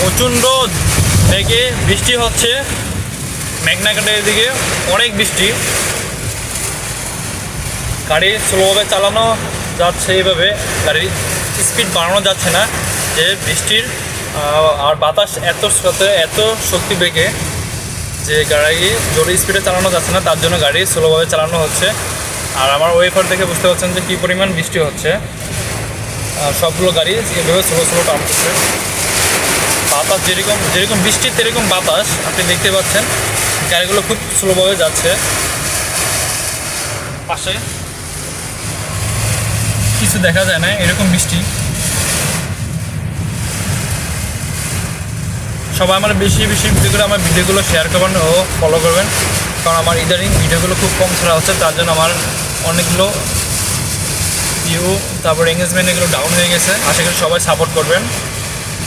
প্রচণ্ড বেগে বৃষ্টি হচ্ছে। মেঘনাঘাটের এদিকে অনেক বৃষ্টি। গাড়ি স্লোভাবে চালানো যাচ্ছে এইভাবে। গাড়ির স্পিড বাড়ানো যাচ্ছে না। যে বৃষ্টির আর বাতাস এত সাথে এত শক্তি বেগে যে গাড়ি জোরে স্পিডে চালানো যাচ্ছে না, তার জন্য গাড়ি স্লোভাবে চালানো হচ্ছে। আর আমার ওয়েফার দেখে বুঝতে পারছেন যে কী পরিমাণ বৃষ্টি হচ্ছে। আর সবগুলো গাড়ি এভাবে স্লো স্লো টানতেছে। বাতাস, যেরকম যেরকম বৃষ্টি সেরকম বাতাস, আপনি দেখতে পাচ্ছেন। গাড়িগুলো খুব স্লোভাবে যাচ্ছে। পাশে কিছু দেখা যায় না, এরকম বৃষ্টি। সবাই আমার বেশি বেশি ভিডিও করে আমার ভিডিওগুলো শেয়ার করবেন ও ফলো করবেন। কারণ আমার ইদানিং ভিডিওগুলো খুব কম ছাড়া হচ্ছে, তার জন্য আমার অনেকগুলো ভিউ তারপর এঙ্গেজমেন্ট এগুলো ডাউন হয়ে গেছে। আশা করি সবাই সাপোর্ট করবেন।